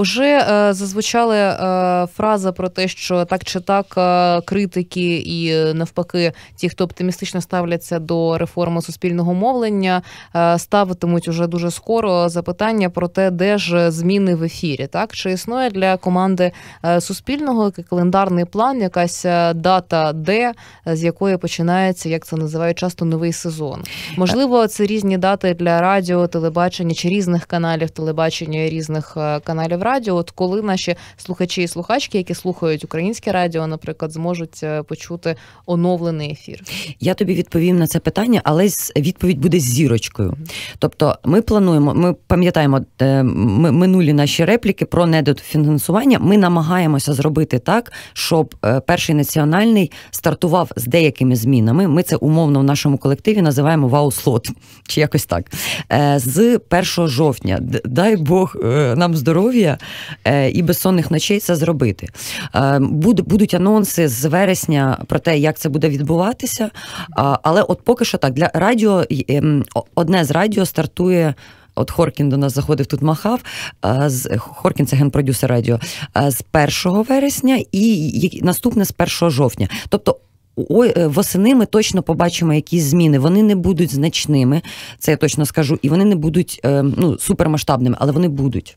Уже зазвучали фраза про те, що так чи так критики і навпаки, ті, хто оптимістично ставляться до реформи суспільного мовлення, ставитимуть уже дуже скоро запитання про те, де ж зміни в ефірі, так чи існує для команди суспільного календарний план, якась дата, де з якої починається, як це називають часто новий сезон. Можливо, це різні дати для радіо, телебачення чи різних каналів телебачення різних е, каналів. От коли наші слухачі і слухачки, які слухають українське радіо, наприклад, зможуть е, почути оновлений ефір. Я тобі відповім на це питання, але відповідь буде з зірочкою. Тобто, ми плануємо, ми пам'ятаємо е, минулі наші репліки про недофінансування. Ми намагаємося зробити так, щоб перший національний стартував з деякими змінами. Ми це умовно в нашому колективі називаємо вау-слот, чи якось так. Е, з 1 жовтня, дай Бог е, нам здоров'я е, і безсонних ночей це зробити. Будуть анонси з вересня про те, як це буде відбуватися. Але от поки що так, для радіо ем, одне з радіо стартує. От Хоркін до нас заходив тут махав. З Хоркін це генпродюсер радіо з 1 вересня і наступне з 1 жовтня. Тобто Ой, е, восени ми точно побачимо якісь зміни. Вони не будуть значними, це я точно скажу, і вони не будуть е, ну, супермасштабними, але вони будуть.